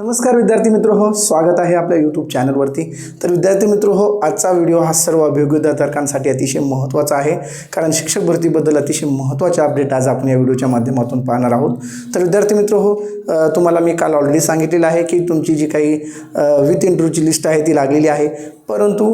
नमस्कार विद्यार्थी मित्र हो स्वागत आहे आपल्या यूट्यूब चॅनलवरती तर विद्यार्थी मित्र हो आजचा व्हिडिओ हा सर्व अभियोग्य अतिशय महत्त्वाचा आहे. कारण शिक्षक भरतीबद्दल अतिशय महत्त्वाचे अपडेट आज आपण या व्हिडिओच्या माध्यमातून पाहणार आहोत. तर विद्यार्थी मित्र हो तुम्हाला मी काल ऑलरेडी सांगितलेलं आहे की तुमची जी काही विथ इंटरव्ह्यूची लिस्ट आहे ती लागलेली आहे. परंतु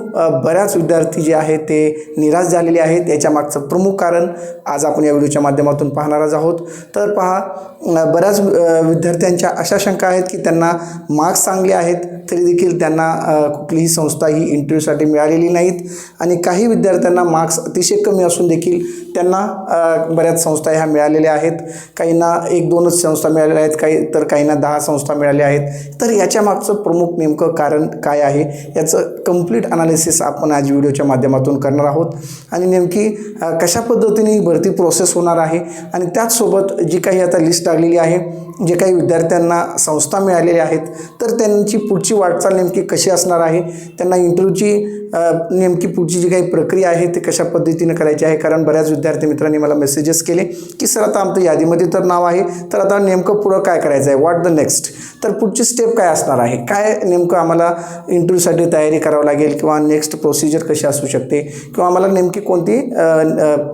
बऱ्याच विद्यार्थी जे आहेत ते निराश झालेले आहेत. याच्या मागचं प्रमुख कारण आज आपण या व्हिडिओच्या माध्यमातून पाहणारच आहोत. तर पहा बऱ्याच विद्यार्थ्यांच्या अशा शंका आहेत की त्यांना मार्क्स चांगले आहेत तरी देखील त्यांना कुठलीही संस्था ही इंटरव्ह्यूसाठी मिळालेली नाहीत. आणि काही विद्यार्थ्यांना मार्क्स अतिशय कमी असून देखील त्यांना बऱ्याच संस्था ह्या मिळालेल्या आहेत. काहींना एक दोनच संस्था मिळालेल्या आहेत काही तर काहींना दहा संस्था मिळाल्या आहेत. तर याच्या मागचं प्रमुख नेमकं कारण काय आहे? याचं कम कंप्लीट अनालिसिस आपण आज व्हिडिओच्या माध्यमातून करणार आहोत. आणि नेमकी कशा पद्धतीने ही भरती प्रोसेस होणार आहे? आणि त्याचसोबत जी काही आता लिस्ट लागलेली आहे जे काही विद्यार्थ्यांना संस्था मिळालेल्या आहेत तर त्यांची पुढची वाटचाल नेमकी कशी असणार आहे? त्यांना इंटरव्ह्यूची नेमकी पुढची जी काही प्रक्रिया आहे ते कशा पद्धतीनं करायची आहे? कारण बऱ्याच विद्यार्थी मित्रांनी मला मेसेजेस केले की सर आता आमचं यादीमध्ये तर नाव आहे तर आता नेमकं पुढं काय करायचं आहे? व्हॉट द नेक्स्ट तर पुढची स्टेप काय असणार आहे? काय नेमकं आम्हाला इंटरव्ह्यूसाठी तयारी करावं लागेल किंवा नेक्स्ट प्रोसिजर कशी असू शकते? किंवा आम्हाला नेमकी कोणती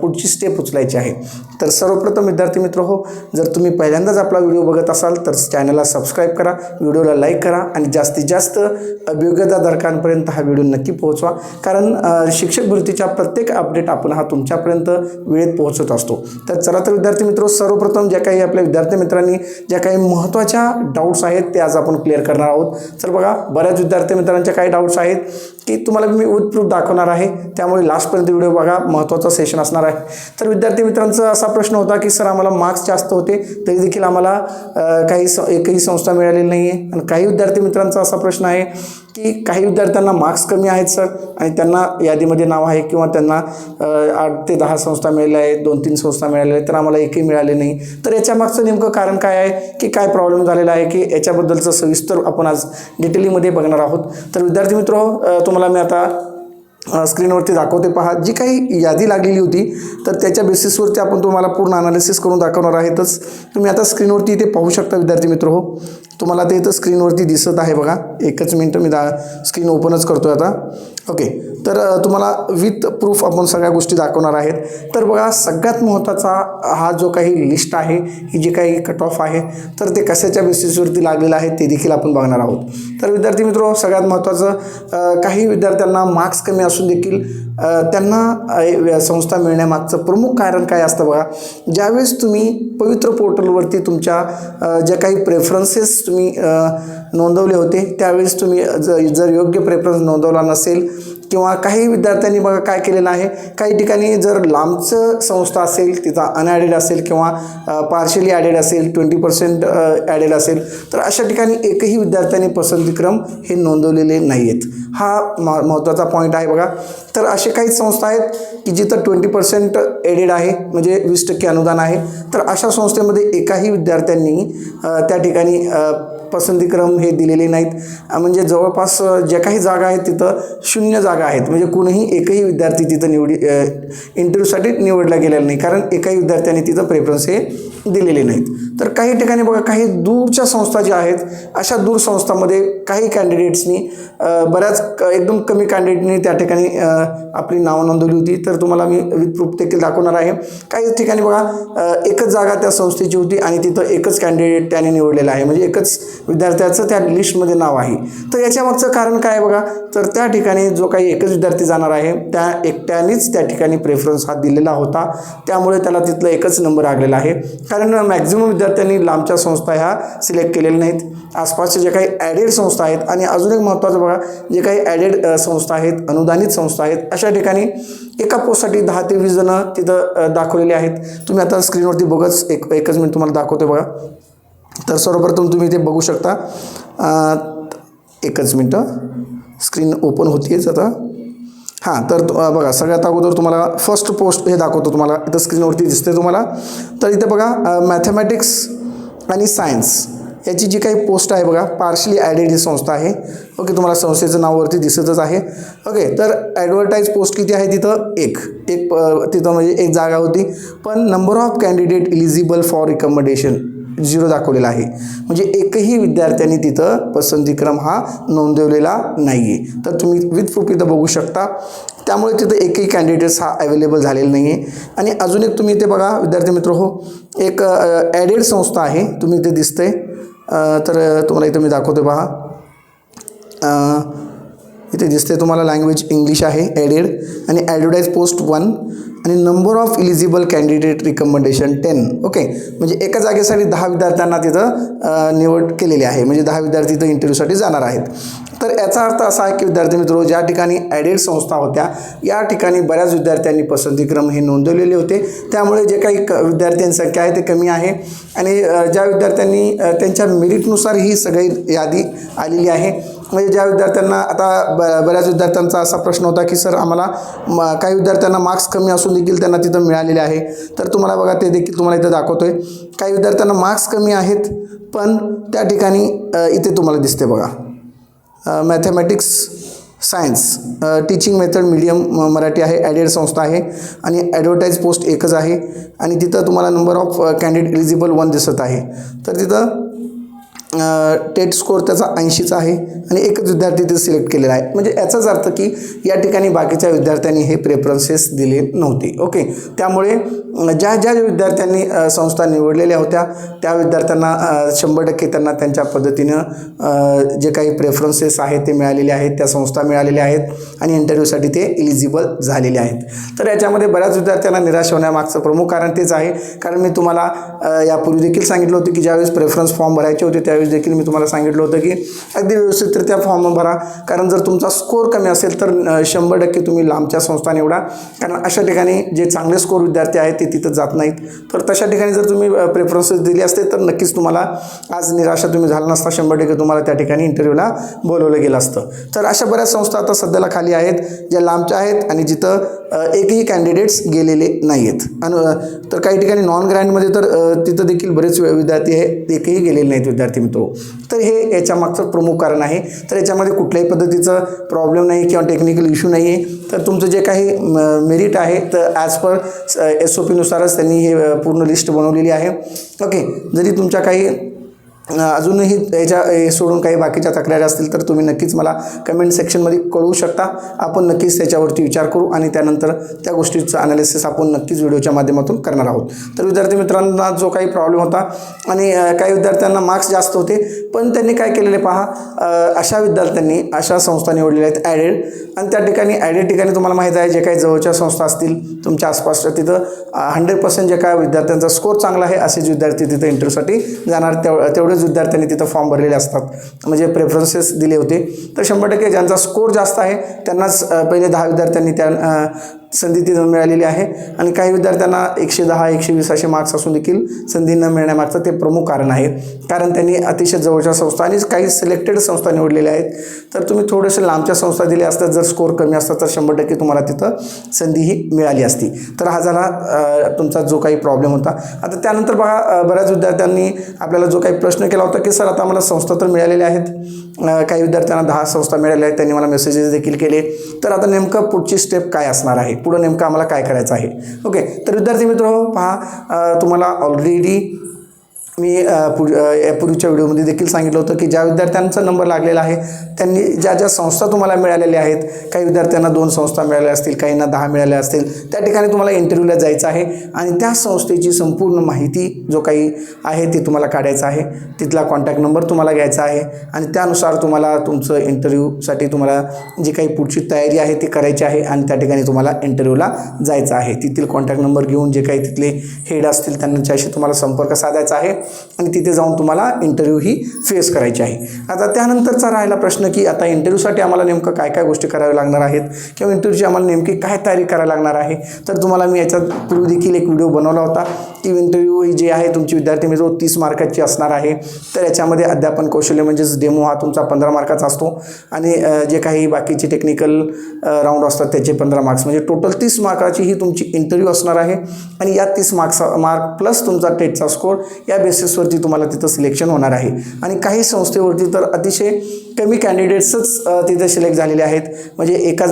पुढची स्टेप उचलायची आहे? तर सर्वप्रथम विद्यार्थी मित्र हो जर तुम्ही पहिल्यांदाच आपला व्हिडिओ बघत असाल तर चॅनलला सबस्क्राईब करा व्हिडिओला लाईक करा आणि जास्तीत जास्त अभियोग्यताधारकांपर्यंत हा व्हिडिओ नक्की पोहोचवा. कारण शिक्षक भरतीच्या प्रत्येक अपडेट आपण हा तुमच्यापर्यंत वेळेत पोहोचत असतो. तर चला तर विद्यार्थी मित्र सर्वप्रथम ज्या काही आपल्या विद्यार्थी मित्रांनी ज्या काही महत्त्वाच्या डाऊट्स आहेत ते आज आपण क्लिअर करणार आहोत. तर बघा बऱ्याच विद्यार्थी मित्रांच्या काही डाऊट्स आहेत की तुम्हाला मी उत्प्रूफ दाखवणार आहे. त्यामुळे लास्टपर्यंत व्हिडिओ बघा महत्त्वाचा सेशन असणार आहे. तर विद्यार्थी मित्रांचा असा प्रश्न होता की सर आम्हाला मार्क्स जास्त होते तरी देखील आम्हाला काही स एकही संस्था मिळालेली नाही आहे आणि काही विद्यार्थी मित्रांचा असा प्रश्न आहे की काही विद्यार्थ्यांना मार्क्स कमी आहेत सर आणि त्यांना यादीमध्ये नाव आहे किंवा त्यांना आठ ते दहा संस्था मिळाल्या आहेत दोन तीन संस्था मिळाल्या आहेत तर आम्हाला एकही मिळाले नाही. तर याच्या मागचं नेमकं कारण काय आहे की काय प्रॉब्लेम झालेला आहे की याच्याबद्दलचं सविस्तर आपण आज डिटेलिंगमध्ये बघणार आहोत. तर विद्यार्थी मित्र तुम्हाला मी आता स्क्रीनवरती दाखवते पहा. जी काही यादी लागलेली होती तर त्याच्या बेसिसवरती आपण तुम्हाला पूर्ण अनालिसिस करून दाखवणार आहेतच. तुम्ही आता स्क्रीनवरती इथे पाहू शकता विद्यार्थी मित्र हो. तुम्हाला ते इथं स्क्रीनवरती दिसत आहे बघा. एकच मिनटं मी दा स्क्रीन ओपनच करतो आहे आता. ओके तर तुम्हाला विथ प्रूफ आपण सगळ्या गोष्टी दाखवणार आहेत. तर बघा सगळ्यात महत्त्वाचा हा जो काही लिस्ट आहे ही जी काही कट ऑफ आहे तर ते कशाच्या बेसिसवरती लागलेलं आहे ते देखील आपण बघणार आहोत. तर विद्यार्थी मित्र सगळ्यात महत्त्वाचं काही विद्यार्थ्यांना मार्क्स कमी असून देखील त्यांना संस्था मिळण्यामागचं प्रमुख कारण काय असतं बघा ज्यावेळेस तुम्ही पवित्र पोर्टलवरती तुमच्या ज्या काही प्रेफरन्सेस तुम्ही नोंदवले होते त्यावेळेस तुम्ही ज जर योग्य प्रेफरन्स नोंदवला नसेल किंवा काही विद्यार्थ्यांनी बघा काय केलेलं आहे. काही ठिकाणी जर लांबचं संस्था असेल तिचा अनॲडेड असेल किंवा पार्शली ॲडेड असेल ट्वेंटी पर्सेंट ॲडेड असेल तर अशा ठिकाणी एकही विद्यार्थ्यांनी पसंतीक्रम हे नोंदवलेले नाही आहेत हा म महत्त्वाचा पॉईंट आहे बघा. तर असे काही संस्था आहेत की जिथं ट्वेंटी पर्सेंट एडेड आहे म्हणजे वीस टक्के अनुदान आहे. तर अशा संस्थेमध्ये एकाही विद्यार्थ्यांनी त्या ठिकाणी पसंतीक्रम हे दिलेले नाहीत. म्हणजे जवळपास ज्या काही जागा आहेत तिथं शून्य जागा आहेत. म्हणजे कुणीही एकही विद्यार्थी तिथं निवडी इंटरव्ह्यूसाठी निवडला गेलेला नाही. कारण एकाही विद्यार्थ्यांनी तिथं प्रेफरन्स हे दिलेले नाहीत. तर काही ठिकाणी बघा काही दूरच्या संस्था ज्या आहेत अशा दूर संस्थांमध्ये काही कॅन्डिडेट्सनी बऱ्याच क- एकदम कमी कॅन्डिडेटनी त्या ठिकाणी आपली नावं नोंदवली होती. तर तुम्हाला मी विथ प्रूफ देखील दाखवणार आहे. काही ठिकाणी बघा एकच जागा त्या संस्थेची होती आणि तिथं एकच कॅन्डिडेट त्याने निवडलेलं आहे. म्हणजे एकच विद्यार्थ्याचं त्या लिस्टमध्ये नाव आहे. तर याच्यामागचं कारण काय बघा? तर त्या ठिकाणी जो काही एकच विद्यार्थी जाणार आहे. त्या एकट्यानेच त्या ठिकाणी प्रेफरन्स हा दिलेला होता. त्यामुळे त्याला तिथलं एकच नंबर लागलेला आहे. कारण मॅक्झिमम विद्यार्थ्यांनी लांबच्या संस्था ह्या सिलेक्ट केलेल्या नाहीत. आसपासच्या ज्या काही ॲडेड संस्था आहेत आणि अजून एक महत्त्वाचं बघा जे काही ॲडेड संस्था आहेत अनुदानित संस्था आहेत अशा ठिकाणी एका पोस्टसाठी दहा ते वीस जणं तिथं दाखवलेले आहेत. तुम्ही आता स्क्रीनवरती बघच एक एकच मिनिट तुम्हाला दाखवतो बघा. तर सर्वप्रथम तुम्ही ते बघू शकता. एकच मिनटं स्क्रीन ओपन होतीच आता. हां तर बघा सगळ्यात अगोदर तुम्हाला फर्स्ट पोस्ट हे दाखवतो तुम्हाला. इथं स्क्रीनवरती दिसते तुम्हाला. तर इथे बघा मॅथमॅटिक्स आणि सायन्स याची जी काही पोस्ट आहे बघा पार्शली ॲडेड ही संस्था आहे. ओके तुम्हाला संस्थेचं नाववरती दिसतच आहे. ओके तर ॲडव्हर्टाईज पोस्ट किती आहे तिथं? एक. एक तिथं म्हणजे एक जागा होती. पण number of candidate eligible for recommendation zero दाखवलेला आहे. म्हणजे एकही विद्यार्थ्यांनी तिथं पसंतीक्रम हा नोंदवलेला नाही आहे तर तुम्ही विथ प्रूफ इथं बघू शकता. त्यामुळे तिथं एकही कॅन्डिडेट्स हा अवेलेबल झालेला नाही आहे आणि अजून एक तुम्ही इथे बघा विद्यार्थी मित्र हो एक ॲडेड संस्था आहे. तुम्ही इथे दिसते तर तुम्हाला इथं मी दाखवतो पहा इथे दिसते तुम्हाला लँग्वेज इंग्लिश आहे ॲडेड आणि ॲडव्हर्टाईज पोस्ट वन आणि number of eligible candidate recommendation ten okay म्हणजे एका जागेसाठी दहा विद्यार्थ्यांना तिथं निवड केलेली आहे. म्हणजे दहा विद्यार्थी तिथं इंटरव्ह्यूसाठी जाणार आहेत. तर याचा अर्थ असा आहे की विद्यार्थी मित्र ज्या ठिकाणी ॲडेड संस्था होत्या या ठिकाणी बऱ्याच विद्यार्थ्यांनी पसंतीक्रम हे नोंदवलेले होते. त्यामुळे जे काही क विद्यार्थ्यांची संख्या आहे ते कमी आहे. आणि ज्या विद्यार्थ्यांनी त्यांच्या मेरिटनुसार ही सगळी यादी आलेली आहे. म्हणजे ज्या विद्यार्थ्यांना आता ब बऱ्याच विद्यार्थ्यांचा असा प्रश्न होता की सर आम्हाला म काही विद्यार्थ्यांना मार्क्स कमी असून देखील त्यांना तिथं मिळालेले आहे. तर तुम्हाला बघा ते देखील तुम्हाला इथं दाखवतो आहे काही विद्यार्थ्यांना मार्क्स कमी आहेत पण त्या ठिकाणी इथे तुम्हाला दिसते बघा. Mathematics science teaching method medium Marathi आहे ॲडेड संस्था आहे आणि ॲडव्हर्टाईज पोस्ट एकच आहे आणि तिथं तुम्हाला number of candidate eligible one दिसत आहे. तर तिथं टेट स्कोअर त्याचा ऐंशीचा आहे आणि एकच विद्यार्थी ते सिलेक्ट केलेला आहे. म्हणजे याचाच अर्थ की या ठिकाणी बाकीच्या विद्यार्थ्यांनी हे प्रेफरन्सेस दिले नव्हते. ओके त्यामुळे ज्या ज्या विद्यार्थ्यांनी संस्था निवडलेल्या होत्या त्या विद्यार्थ्यांना शंभर टक्के त्यांना त्यांच्या पद्धतीनं जे काही प्रेफरन्सेस आहेत ते मिळालेले आहेत त्या संस्था मिळालेल्या आहेत आणि इंटरव्ह्यूसाठी ते इलिजिबल झालेले आहेत. तर याच्यामध्ये बऱ्याच विद्यार्थ्यांना निराश होण्यामागचं प्रमुख कारण तेच आहे. कारण मी तुम्हाला यापूर्वी देखील सांगितलं होतं की ज्यावेळेस प्रेफरन्स फॉर्म भरायचे होते त्यावेळेस देखील मी तुम्हाला सांगितलं होतं की अगदी व्यवस्थितरित्या फॉर्म भरा. कारण जर तुमचा स्कोर कमी असेल तर शंभर टक्के तुम्ही लांबच्या संस्था निवडा कारण अशा ठिकाणी जे चांगले स्कोर विद्यार्थी आहेत ते तिथं जात नाहीत. तर तशा ठिकाणी जर तुम्ही प्रेफरन्सेस दिले असते तर नक्कीच तुम्हाला आज निराशा तुम्ही झाला नसता. शंभर टक्के तुम्हाला त्या ठिकाणी इंटरव्ह्यूला बोलवलं गेलं असतं. तर अशा बऱ्याच संस्था आता सध्याला खाली आहेत ज्या लांबच्या आहेत आणि जिथं एकही कॅन्डिडेट्स गेलेले नाही आहेत आणि तर काही ठिकाणी नॉन ग्रँडमध्ये तर तिथं देखील बरेच विद्यार्थी आहेत एकही गेलेले नाहीत विद्यार्थी मित्र. तर हे याच्यामागचं प्रमुख कारण आहे. तर याच्यामध्ये कुठल्याही पद्धतीचं प्रॉब्लेम नाही किंवा टेक्निकल इश्यू नाही आहे. तर तुमचं जे काही मेरिट आहे तर ॲज पर एस ओ पीनुसारच त्यांनी हे पूर्ण लिस्ट बनवलेली आहे. ओके जरी तुमच्या काही अजूनही याच्या सोडून काही बाकीच्या तक्रारी असतील तर तुम्ही नक्कीच मला कमेंट सेक्शनमध्ये कळवू शकता. आपण नक्कीच त्याच्यावरती विचार करू आणि त्यानंतर त्या गोष्टीचं अनालिसिस आपण नक्कीच व्हिडिओच्या माध्यमातून करणार आहोत. तर विद्यार्थी मित्रांना जो काही प्रॉब्लेम होता आणि काही विद्यार्थ्यांना मार्क्स जास्त होते पण त्यांनी काय केलेले पहा अशा विद्यार्थ्यांनी अशा संस्था निवडलेल्या आहेत ॲडेड आणि त्या ठिकाणी ॲडेड ठिकाणी तुम्हाला माहीत आहे जे काही जवळच्या संस्था असतील तुमच्या आसपासच्या तिथं हंड्रेड पर्सेंट जे काय विद्यार्थ्यांचा स्कोर चांगला आहे असेच विद्यार्थी तिथं इंटरव्ह्यूसाठी जाणार तेव एवढेच विद्यार्थ्यांनी तिथं फॉर्म भरलेले असतात. म्हणजे प्रेफरन्सेस दिले होते. तर शंभर टक्के ज्यांचा स्कोर जास्त आहे त्यांनाच पहिले दहा विद्यार्थ्यांनी त्या संधी तिथं मिळालेली आहे. आणि काही विद्यार्थ्यांना एकशे दहा एकशे वीस असे मार्क्स असून देखील संधी न मिळण्यामागचं ते प्रमुख कारण आहे. कारण त्यांनी अतिशय जवळच्या संस्था आणि काही सिलेक्टेड संस्था निवडलेल्या आहेत. तर तुम्ही थोडेसे लांबच्या संस्था दिल्या असतात जर स्कोर कमी असतात तर शंभर टक्के तुम्हाला तिथं संधीही मिळाली असती. तर हा झाला तुमचा जो काही प्रॉब्लेम होता. आता त्यानंतर बघा बऱ्याच विद्यार्थ्यांनी आपल्याला जो काही प्रश्न केला होता की सर आता मला संस्था तर मिळालेल्या आहेत. काही विद्यार्थ्यांना दहा संस्था मिळाल्या आहेत. त्यांनी मला मेसेजेस देखील केले. तर आता नेमकं पुढची स्टेप काय असणार आहे? पुढं नेमकं आम्हाला काय करायचं आहे? ओके तर विद्यार्थी मित्र पहा तुम्हाला ऑलरेडी मी पु यापूर्वीच्या व्हिडिओमध्ये देखील सांगितलं होतं की ज्या विद्यार्थ्यांचा नंबर लागलेला आहे त्यांनी ज्या ज्या संस्था तुम्हाला मिळालेल्या आहेत काही विद्यार्थ्यांना दोन संस्था मिळाल्या असतील काहींना दहा मिळाल्या असतील त्या ठिकाणी तुम्हाला इंटरव्ह्यूला जायचं आहे आणि त्या संस्थेची संपूर्ण माहिती जो काही आहे ती तुम्हाला काढायचं आहे. तिथला कॉन्टॅक्ट नंबर तुम्हाला घ्यायचा आहे आणि त्यानुसार तुम्हाला तुमचं इंटरव्ह्यूसाठी तुम्हाला जी काही पुढची तयारी आहे ती करायची आहे आणि त्या ठिकाणी तुम्हाला इंटरव्ह्यूला जायचं आहे. तिथील कॉन्टॅक्ट नंबर घेऊन जे काही तिथले हेड असतील त्यांच्याशी तुम्हाला संपर्क साधायचा आहे. आणि तिथे जाऊन तुम्हाला इंटरव्ह्यू ही फेस करायची आहे. आता त्यानंतरचा राहिला प्रश्न की आता इंटरव्ह्यूसाठी आम्हाला नेमकं काय काय गोष्टी कराव्या लागणार आहेत? किंवा इंटरव्ह्यूची आम्हाला नेमकी काय तयारी करायला लागणार आहे? तर तुम्हाला मी याच्यात पूर्वी देखील एक व्हिडिओ बनवला होता की इंटरव्ह्यू ही जी आहे तुमची विद्यार्थी मित्र तीस मार्काची असणार आहे. तर याच्यामध्ये अध्यापन कौशल्य म्हणजेच डेमो हा तुमचा पंधरा मार्काचा असतो. आणि जे काही बाकीचे टेक्निकल राऊंड असतात त्याचे पंधरा मार्क्स म्हणजे टोटल तीस मार्काची ही तुमची इंटरव्ह्यू असणार आहे. आणि या तीस मार्क्स मार्क प्लस तुमचा टेटचा स्कोर या बेस बेसिसवरती तुम्हाला तिथं सिलेक्शन होणार आहे. आणि काही संस्थेवरती तर अतिशय कमी कॅन्डिडेट्सच तिथं तिथे सिलेक्ट झालेले आहेत. म्हणजे एका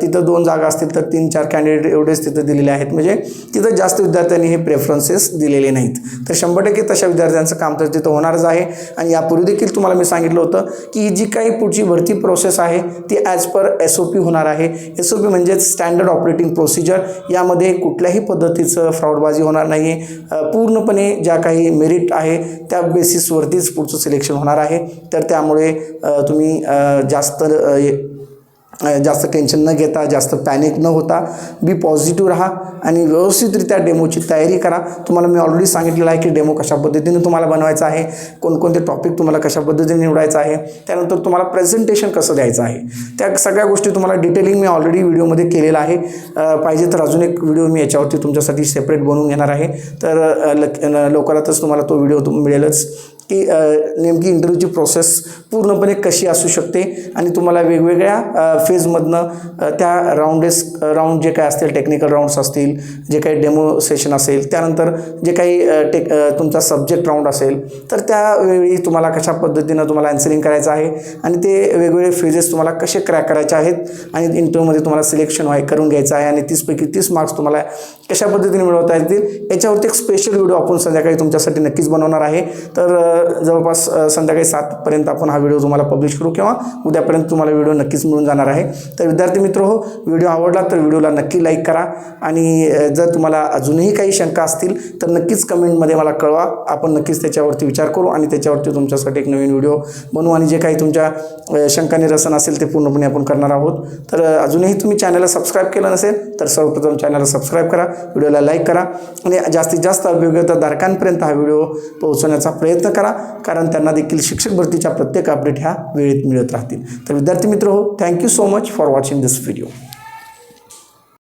तिथं दोन जागा असतील तर तीन चार कॅन्डिडेट एवढेच तिथं दिलेले आहेत. म्हणजे तिथं जास्त विद्यार्थ्यांनी हे प्रेफरन्सेस दिलेले नाहीत. तर शंभर टक्के तशा विद्यार्थ्यांचं काम तर तिथं होणारच आहे. आणि यापूर्वी देखील तुम्हाला मी सांगितलं होतं की ही जी काही पुढची भरती प्रोसेस आहे ती as per S O P होणार आहे. एस ओ पी म्हणजेच स्टँडर्ड ऑपरेटिंग प्रोसिजर यामध्ये कुठल्याही पद्धतीचं फ्रॉडबाजी होणार नाही आहे पूर्णपणे ज्या काही मेरिट आहे त्या बेसिसवरतीच पुढचं सिलेक्शन होणार आहे. तर त्यामुळे तुम्ही जास्त जास्त टेन्शन न घेता जास्त पॅनिक न होता बी पॉझिटिव्ह राहा आणि व्यवस्थितरित्या डेमोची तयारी करा. तुम्हाला मी ऑलरेडी सांगितलेलं आहे की डेमो कशा पद्धतीने तुम्हाला बनवायचा आहे कोणकोणते टॉपिक तुम्हाला कशा पद्धतीने निवडायचं आहे त्यानंतर तुम्हाला प्रेझेंटेशन कसं द्यायचं आहे. त्या सगळ्या गोष्टी तुम्हाला डिटेलिंग मी ऑलरेडी व्हिडिओमध्ये केलेलं आहे. पाहिजे तर अजून एक व्हिडिओ मी याच्यावरती तुमच्यासाठी सेपरेट बनवून घेणार आहे. तर लवकरातच तुम्हाला तो व्हिडिओ तुम मिळेलच. की नेमकी इंटरव्ह्यूची प्रोसेस पूर्णपणे कशी असू शकते आणि तुम्हाला वेगवेगळ्या फेजमधनं त्या राऊंडेस राऊंड जे काय असतील टेक्निकल राऊंड्स असतील जे काही डेमो सेशन असेल त्यानंतर जे काही टेक तुमचा सब्जेक्ट राऊंड असेल तर त्यावेळी तुम्हाला कशा पद्धतीनं तुम्हाला अँसरिंग करायचं आहे आणि ते वेगवेगळे फेजेस तुम्हाला कसे क्रॅक करायचे आहेत आणि इंटरव्ह्यूमध्ये तुम्हाला सिलेक्शन व्हाय करून घ्यायचं आहे आणि तीसपैकी तीस मार्क्स तुम्हाला कशा पद्धतीने मिळवता येतील याच्यावरती एक स्पेशल व्हिडिओ आपण संध्याकाळी तुमच्यासाठी नक्कीच बनवणार आहे. तर जवळपास संध्याकाळी सातपर्यंत आपण हा व्हिडिओ तुम्हाला पब्लिश करू किंवा उद्यापर्यंत तुम्हाला व्हिडिओ नक्कीच मिळून जाणार आहे. तर विद्यार्थी मित्र हो व्हिडिओ आवडला तर व्हिडिओला नक्की लाईक करा आणि जर तुम्हाला अजूनही काही शंका असतील तर नक्कीच कमेंटमध्ये मला कळवा. आपण नक्कीच त्याच्यावरती विचार करू आणि त्याच्यावरती तुमच्यासाठी एक नवीन व्हिडिओ बनवू आणि जे काही तुमच्या शंका निरसन असेल ते पूर्णपणे आपण करणार आहोत. तर अजूनही तुम्ही चॅनलला सबस्क्राईब केलं नसेल तर सर्वप्रथम चॅनलला सबस्क्राईब करा व्हिडिओला लाईक करा आणि जास्तीत जास्त अभियोग्यताधारकांपर्यंत हा व्हिडिओ पोहोचवण्याचा प्रयत्न करा. करा कारण त्यांना देखील शिक्षक भरतीच्या प्रत्येक अपडेट ह्या वेळेत मिळत राहतील. तर विद्यार्थी मित्र हो thank you so much for watching this video